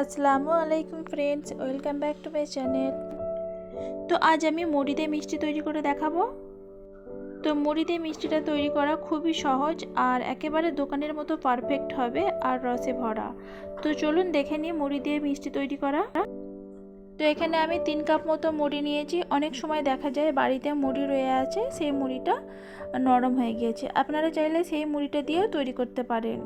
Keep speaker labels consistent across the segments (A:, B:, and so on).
A: আসসালামু আলাইকুম friends welcome back to my channel তো আজ আমি মুড়ি দিয়ে মিষ্টি তৈরি করে দেখাবো। তো মুড়ি দিয়ে মিষ্টিটা তৈরি করা খুবই সহজ আর একেবারে দোকানের মতো পারফেক্ট হবে আর রসে ভরা। তো চলুন দেখে নিই মুড়ি দিয়ে মিষ্টি তৈরি করা। তো এখানে আমি তিন কাপ মতো মুড়ি নিয়েছি। অনেক সময় দেখা যায় বাড়িতে মুড়ি রয়ে আছে, সেই মুড়িটা নরম হয়ে গিয়েছে। আপনারা চাইলে সেই মুড়িটা দিয়েও তৈরি করতে পারেন।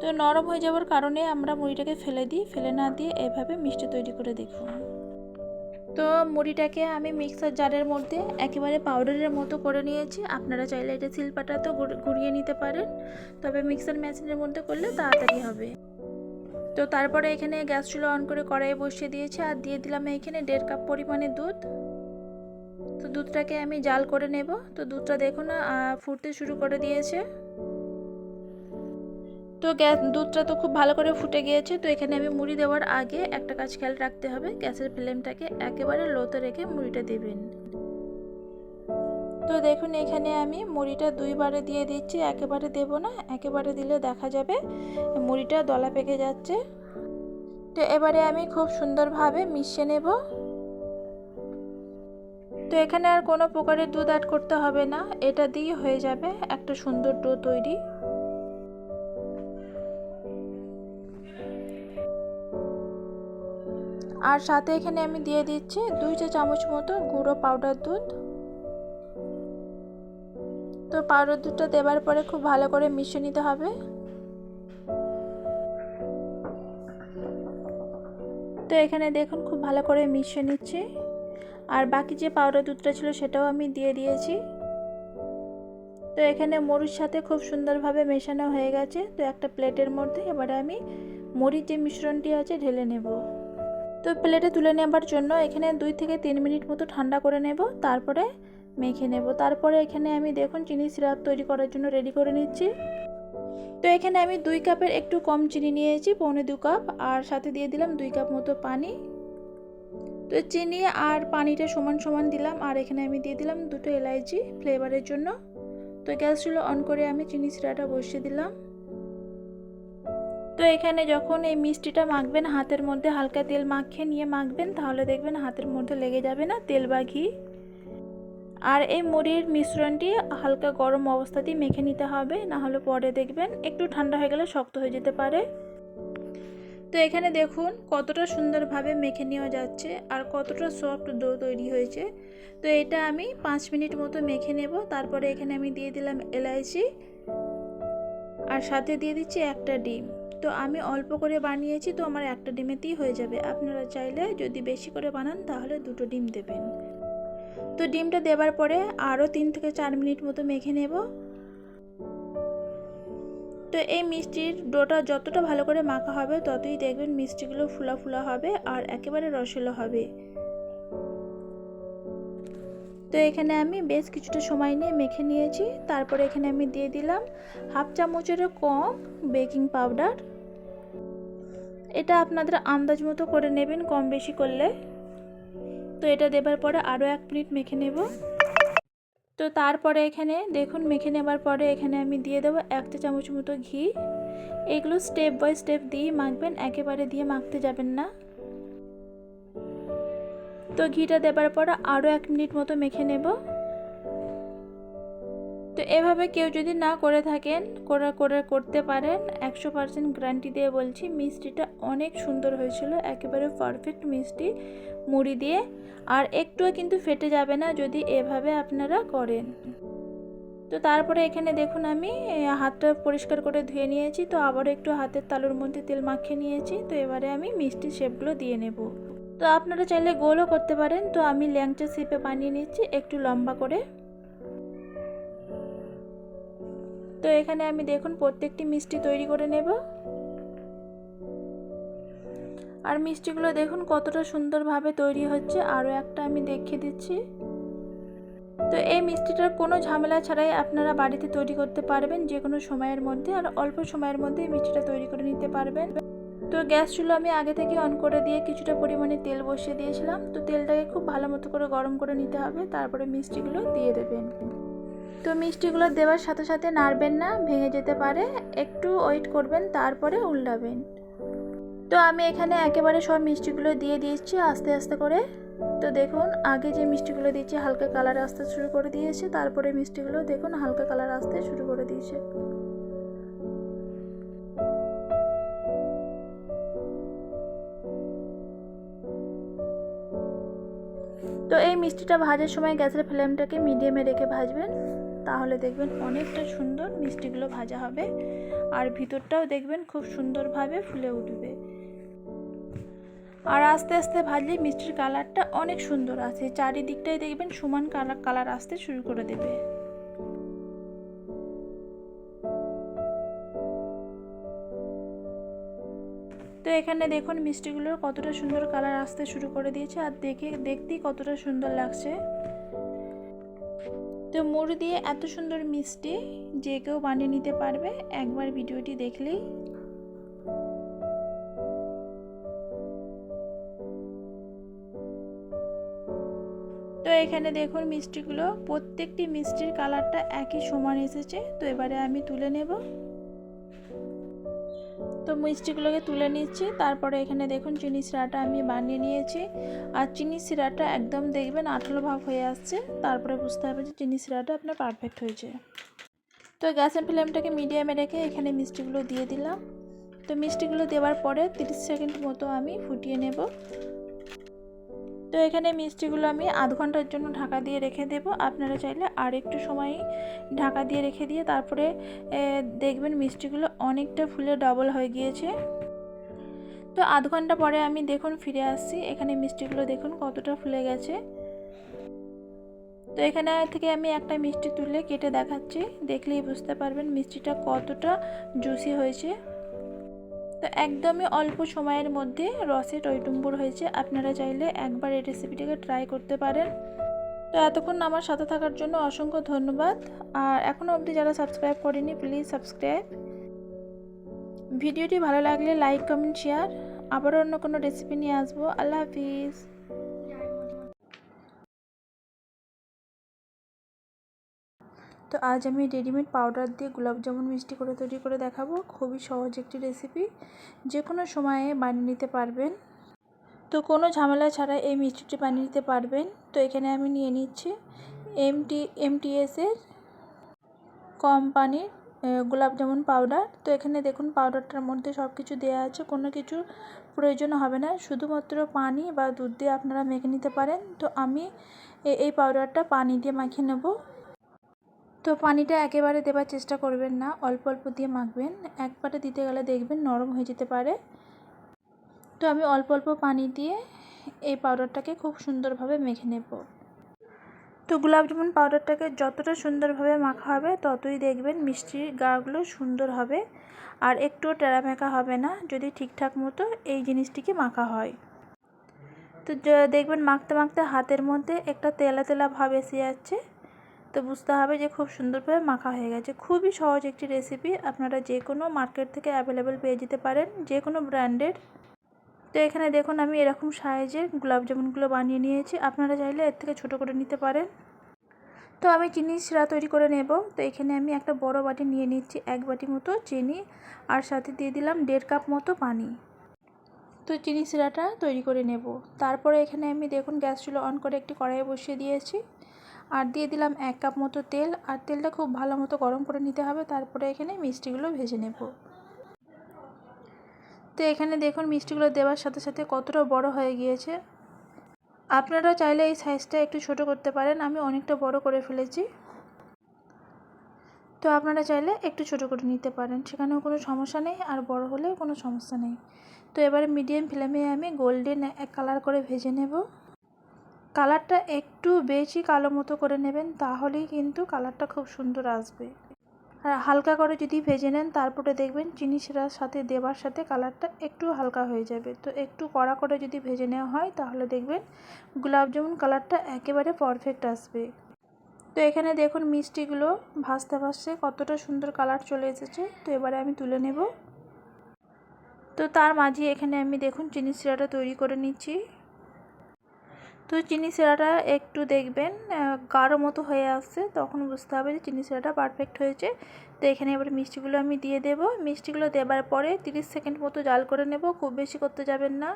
A: তো নরম হয়ে যাওয়ার কারণে আমরা মুড়িটাকে ফেলে দিই। ফেলে না দিয়ে এভাবে মিষ্টি তৈরি করে দেখুন। তো মুড়িটাকে আমি মিক্সার জারের মধ্যে একেবারে পাউডারের মতো করে নিয়েছি। আপনারা চাইলে এটা শিলপাটাতেও ঘুরিয়ে নিতে পারেন। তবে মিক্সার মেশিনের মধ্যে করলে তাড়াতাড়ি হবে। তো তারপরে এখানে গ্যাস চুলো অন করে কড়াইয়ে বসিয়ে দিয়েছি আর দিয়ে দিলাম এখানে দেড় কাপ পরিমাণে দুধ। তো দুধটাকে আমি জাল করে নেব। তো দুধটা দেখুন ফুটতে শুরু করে দিয়েছে। তো গ্যাস, দুধটা তো খুব ভালো করে ফুটে গিয়েছে, তো এখানে আমি মুড়ি দেওয়ার আগে একটা কাজ খেয়াল রাখতে হবে। গ্যাসের ফ্লেমটাকে একেবারে লোতে রেখে মুড়িটা দেবেন। তো দেখুন, এখানে আমি মুড়িটা দুইবারে দিয়ে দিচ্ছি, একেবারে দেব না, একেবারে দিলে দেখা যাবে মুড়িটা দলা পেকে যাচ্ছে। তো এবারে আমি খুব সুন্দরভাবে মিশিয়ে নেব। তো এখানে আর কোনো প্রকারের দুধ অ্যাড করতে হবে না, এটা দিয়ে হয়ে যাবে একটা সুন্দর ডো তৈরি। আর সাথে এখানে আমি দিয়ে দিচ্ছি দুই চা চামচ মতো গুঁড়ো পাউডার দুধ। তো পাউডার দুধটা দেওয়ার পরে খুব ভালো করে মিশিয়ে নিতে হবে। তো এখানে দেখুন খুব ভালো করে মিশিয়ে নিচ্ছি। আর বাকি যে পাউডার দুধটা ছিল সেটাও আমি দিয়ে দিয়েছি। তো এখানে মরিচ সাথে খুব সুন্দরভাবে মেশানো হয়ে গেছে। তো একটা প্লেটের মধ্যে এবারে আমি মরিচ যে মিশ্রণটি আছে ঢেলে নেব। তো প্লেটে তুলে নেবার জন্য এখানে দুই থেকে তিন মিনিট মতো ঠান্ডা করে নেব, তারপরে মেখে নেব। তারপরে এখানে আমি দেখুন চিনি সিরাপ তৈরি করার জন্য রেডি করে নিচ্ছি। তো এখানে আমি দুই কাপের একটু কম চিনি নিয়েছি, পৌনে দু কাপ, আর সাথে দিয়ে দিলাম দুই কাপ মতো পানি। তো চিনি আর পানিটা সমান সমান দিলাম, আর এখানে আমি দিয়ে দিলাম দুটো এলাইচি ফ্লেভারের জন্য। তো গ্যাস চুলো অন করে আমি চিনি সিরাটা বসিয়ে দিলাম। তো এখানে যখন এই মিষ্টিটা মাখবেন, হাতের মধ্যে হালকা তেল মাখিয়ে নিয়ে মাখবেন, তাহলে দেখবেন হাতের মধ্যে লেগে যাবে না তেল বা ঘি। আর এই মুড়ির মিশ্রণটি হালকা গরম অবস্থাতেই মেখে নিতে হবে না হলে পরে দেখবেন একটু ঠান্ডা হয়ে গেলে শক্ত হয়ে যেতে পারে। তো এখানে দেখুন কতটা সুন্দরভাবে মেখে নেওয়া যাচ্ছে আর কতটা সফট ডো তৈরি হয়েছে। তো এটা আমি পাঁচ মিনিট মতো মেখে নেব, তারপরে এখানে আমি দিয়ে দিলাম এলাইচি। আর সাথে দিয়ে দিচ্ছি একটা ডিম। তো আমি অল্প করে বানিয়েছি, তো আমার একটা ডিমেতেই হয়ে যাবে। আপনারা চাইলে যদি বেশি করে বানান, তাহলে দুটো ডিম দেবেন। তো ডিমটা দেবার পরে আরও তিন থেকে চার মিনিট মতো মেখে নেব। তো এই মিষ্টির ডোটা যতটা ভালো করে মাখা হবে, ততই দেখবেন মিষ্টিগুলো ফুলা ফুলা হবে আর একেবারে রসেলো হবে। তো এখানে আমি বেশ কিছুটা সময় নিয়ে মেখে নিয়েছি। তারপরে এখানে আমি দিয়ে দিলাম হাফ চামচেরও কম বেকিং পাউডার। এটা আপনাদের আন্দাজ মতো করে নেবেন, কম বেশি করলে। তো এটা দেবার পরে আরও এক মিনিট মেখে নেব। তো তারপরে এখানে দেখুন, মেখে নেবার পরে এখানে আমি দিয়ে দেবো এক চা চামচ মতো ঘি। এগুলো স্টেপ বাই স্টেপ দিয়ে মাখবেন, একেবারে দিয়ে মাখতে যাবেন না। তো ঘিটা দেবার পর আরও এক মিনিট মতো মেখে নেব। তো এভাবে কেউ যদি না করে থাকেন, করে করে করতে পারেন, একশো পারসেন্ট গ্যারান্টি দিয়ে বলছি, মিষ্টিটা অনেক সুন্দর হয়েছিল, একেবারে পারফেক্ট মিষ্টি, মুড়ি দিয়ে, আর একটুও কিন্তু ফেটে যাবে না যদি এভাবে আপনারা করেন। তো তারপরে এখানে দেখুন আমি হাতটা পরিষ্কার করে ধুয়ে নিয়েছি, তো আবার একটু হাতের তালুর মধ্যে তেল মাখিয়ে নিয়েছি, তো এবারে আমি মিষ্টি শেপগুলো দিয়ে নেব। তো আপনারা চাইলে গোলও করতে পারেন। তো আমি ল্যাংচা শেপে বানিয়ে নিচ্ছি একটু লম্বা করে। তো এখানে আমি দেখুন প্রত্যেকটি মিষ্টি তৈরি করে নেব। আর মিষ্টিগুলো দেখুন কতটা সুন্দরভাবে তৈরি হচ্ছে। আরও একটা আমি দেখিয়ে দিচ্ছি। তো এই মিষ্টিটার কোনো ঝামেলা ছাড়াই আপনারা বাড়িতে তৈরি করতে পারবেন যে কোনো সময়ের মধ্যে। আর অল্প সময়ের মধ্যে মিষ্টিটা তৈরি করে নিতে পারবেন। তো গ্যাস চুলো আমি আগে থেকে অন করে দিয়ে কিছুটা পরিমাণে তেল বসিয়ে দিয়েছিলাম। তো তেলটাকে খুব ভালো মতো করে গরম করে নিতে হবে, তারপরে মিষ্টিগুলো দিয়ে দেবেন। তো মিষ্টিগুলো দেওয়ার সাথে সাথে নাড়বেন না, ভেঙে যেতে পারে। একটু ওয়েট করবেন, তারপরে উল্টাবেন। তো আমি এখানে একেবারে সব মিষ্টিগুলো দিয়ে দিয়েছি আস্তে আস্তে করে। তো দেখুন, আগে যে মিষ্টিগুলো দিয়েছি হালকা কালার আসতে শুরু করে দিয়েছে, তারপরে মিষ্টিগুলো দেখুন হালকা কালার আসতে শুরু করে দিয়েছে। মিষ্টিটা ভাজার সময় গ্যাসের ফ্লেমটাকে মিডিয়ামে রেখে ভাজবেন। তাহলে দেখবেন অনেকটা সুন্দর মিষ্টিগুলো ভাজা হবে। আর ভিতরটাও দেখবেন খুব সুন্দরভাবে ফুলে উঠবে। আর আস্তে আস্তে ভাজলে মিষ্টির কালারটা অনেক সুন্দর আছে চারিদিকটাই দেখবেন সমান কালার কালার আসতে শুরু করে দেবে। তো এখানে দেখুন মিষ্টিগুলোর কতটা সুন্দর কালার আসতে শুরু করে দিয়েছে আর দেখে, দেখতেই কতটা সুন্দর লাগছে। তো মুড়ি দিয়ে এত সুন্দর মিষ্টি যে কেউ বানিয়ে নিতে পারবে, একবার ভিডিওটি দেখলেই। তো এখানে দেখুন মিষ্টিগুলো, প্রত্যেকটি মিষ্টির কালারটা একই সমান এসেছে, তো এবারে আমি তুলে নেব। তো মিষ্টিগুলোকে তুলে নিচ্ছি। তারপরে এখানে দেখুন চিনি সিরাটা আমি বানিয়ে নিয়েছি। আর চিনি সিরাটা একদম দেখবেন আঠালো ভাব হয়ে আসছে। তারপরে বুঝতে হবে যে চিনি সিরাটা আপনার পারফেক্ট হয়েছে। তো গ্যাসের ফ্লেমটাকে মিডিয়ামে রেখে এখানে মিষ্টিগুলো দিয়ে দিলাম। তো মিষ্টিগুলো দেওয়ার পরে 30 সেকেন্ড মতো আমি ফুটিয়ে নেব। তো এখানে মিষ্টিগুলো আমি আধ ঘণ্টার জন্য ঢাকা দিয়ে রেখে দেব। আপনারা চাইলে আর একটু সময় ঢাকা দিয়ে রেখে দিয়ে তারপরে দেখবেন মিষ্টিগুলো অনেকটা ফুলে ডবল হয়ে গিয়েছে। তো আধ ঘণ্টা পরে আমি দেখুন ফিরে আসছি। এখানে মিষ্টিগুলো দেখুন কতটা ফুলে গেছে। তো এখানে থেকে আমি একটা মিষ্টি তুলে কেটে দেখাচ্ছি। দেখলেই বুঝতে পারবেন মিষ্টিটা কতটা জুসি হয়েছে। তো একদমই অল্প সময়ের মধ্যে রসে টইটুম্বুর হয়েছে। আপনারা চাইলে একবার এই রেসিপিটাকে ট্রাই করতে পারেন। তো এতক্ষণ আমার সাথে থাকার জন্য অসংখ্য ধন্যবাদ। আর এখনও অবধি যারা সাবস্ক্রাইব করেনি প্লিজ সাবস্ক্রাইব ভিডিওটি ভালো লাগলে লাইক কমেন্ট শেয়ার আবার অন্য কোনো রেসিপি নিয়ে আসব। আল্লাহ হাফিজ। তো আজ আমি রেডিমেড পাউডার দিয়ে গোলাপ জামুন মিষ্টি করে তৈরি করে দেখাবো। খুবই সহজ একটি রেসিপি যে কোনো সময়ে বানিয়ে নিতে পারবেন। তো কোনো ঝামেলা ছাড়া এই মিষ্টিটি বানিয়ে নিতে পারবেন। তো এখানে আমি নিয়ে নিচ্ছি এমটি এমটিএসের কোম্পানির গোলাপ জামুন পাউডার। তো এখানে দেখুন পাউডারটার মধ্যে সব কিছু দেওয়া আছে। কোনো কিছু প্রয়োজন হবে না। শুধুমাত্র পানি বা দুধ দিয়ে আপনারা মেখে নিতে পারেন। তো আমি এই পাউডারটা পানি দিয়ে মাখিয়ে নেব। তো পানিটা একেবারে দেবার চেষ্টা করবেন না, অল্প অল্প দিয়ে মাখবেন। একবারে দিতে গেলে দেখবেন নরম হয়ে যেতে পারে। তো আমি অল্প অল্প পানি দিয়ে এই পাউডারটাকে খুব সুন্দরভাবে মেখে নেব। তো গোলাপ জামুন পাউডারটাকে যতটা সুন্দরভাবে মাখা হবে, ততই দেখবেন মিষ্টির গাগুলো সুন্দর হবে। আর একটুও টেরামেকা হবে না, যদি ঠিকঠাক মতো এই জিনিসটিকে মাখা হয়। তো দেখবেন মাখতে মাখতে হাতের মধ্যে একটা তেলা তেলা ভাব এসে যাচ্ছে। তো বুঝতে হবে যে খুব সুন্দরভাবে মাখা হয়ে গেছে। খুবই সহজ একটি রেসিপি আপনারা যে কোনো মার্কেট থেকে অ্যাভেলেবেল পেয়ে যেতে পারেন, যে কোনো ব্র্যান্ডের তো এখানে দেখুন, আমি এরকম সাইজের জামুনগুলো বানিয়ে নিয়েছি। আপনারা চাইলে এর থেকে ছোট করে নিতে পারেন। তো আমি চিনি শিরা তৈরি করে নেব। তো এখানে আমি একটা বড় বাটি নিয়ে নিচ্ছি, এক বাটি মতো চিনি। আর সাথে দিয়ে দিলাম দেড় কাপ মতো পানি। তো চিনি শিরাটা তৈরি করে নেব। তারপরে এখানে আমি দেখুন, গ্যাস চুলো অন করে একটি কড়াই বসিয়ে দিয়েছি। আর দিয়ে দিলাম এক কাপ মতো তেল, আর তেলটা খুব ভালো মতো গরম করে নিতে হবে, তারপরে এখানে মিষ্টিগুলো ভেজে নেব। তো এখানে দেখুন মিষ্টিগুলো দেওয়ার সাথে সাথে কতটা বড় হয়ে গিয়েছে। আপনারা চাইলে এই সাইজটা একটু ছোট করতে পারেন, আমি অনেকটা বড় করে ফেলেছি। তো আপনারা চাইলে একটু ছোট করে নিতে পারেন, সেখানেও কোনো সমস্যা নেই, আর বড় হলেও কোনো সমস্যা নেই। তো এবারে মিডিয়াম ফ্লেমে আমি গোল্ডেন এক কালার করে ভেজে নেব। কালারটা একটু বেশি কালো মতো করে নেবেন, তাহলেই কিন্তু কালারটা খুব সুন্দর আসবে। আর হালকা করে যদি ভেজে নেন, তারপরে দেখবেন চিনি শিরার সাথে দেওয়ার সাথে কালারটা একটু হালকা হয়ে যাবে। তো একটু কড়া করে যদি ভেজে নেওয়া হয়, তাহলে দেখবেন গোলাপ জামুন কালারটা একেবারে পারফেক্ট আসবে। তো এখানে দেখুন মিষ্টিগুলো ভাজতে ভাজতে কতটা সুন্দর কালার চলে এসেছে। তো এবারে আমি তুলে নেব। তো তার মাঝে এখানে আমি দেখুন চিনি শিরাটা তৈরি করে নিচ্ছি। তো চিনি শিরাটা একটু দেখবেন গাঢ় মতো হয়ে আসছে, তখন বুঝতে হবে যে চিনি শিরাটা পারফেক্ট হয়েছে। তো এখানে এবার মিষ্টিগুলো আমি দিয়ে দেব। মিষ্টিগুলো দেবার পরে 30 সেকেন্ড মতো জাল করে নেব, খুব বেশি করতে যাবেন না।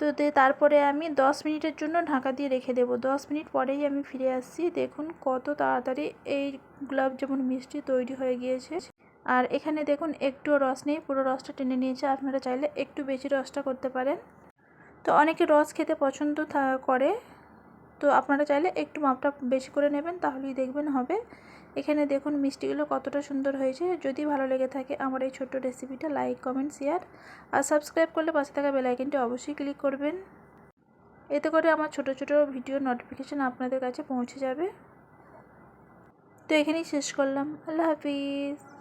A: তো তারপরে আমি 10 মিনিটের জন্য ঢাকা দিয়ে রেখে দেব। 10 মিনিট পরেই আমি ফিরে আসছি। দেখুন কত তাড়াতাড়ি এই গোলাপ জামুন মিষ্টি তৈরি হয়ে গিয়েছে। আর এখানে দেখুন একটু রস নেই, পুরো রসটা টেনে নিয়েছে। আপনারা চাইলে একটু বেশি রসটা করতে পারেন। তো অনেকে রস খেতে পছন্দ করে। তো আপনারা চাইলে একটু মাপটা বেশি করে নেবেন, তাহলেই দেখবেন হবে। এখানে দেখুন মিষ্টিগুলো কতটা সুন্দর হয়েছে। যদি ভালো লেগে থাকে আমার এই ছোট্ট রেসিপিটা, লাইক, কমেন্ট, শেয়ার আর সাবস্ক্রাইব করলে পাশে থাকা বেল আইকনটি অবশ্যই ক্লিক করবেন। এতে করে আমার ছোট ছোট ভিডিও নোটিফিকেশান আপনাদের কাছে পৌঁছে যাবে। তো এখানেই শেষ করলাম। আল্লাহ হাফিজ।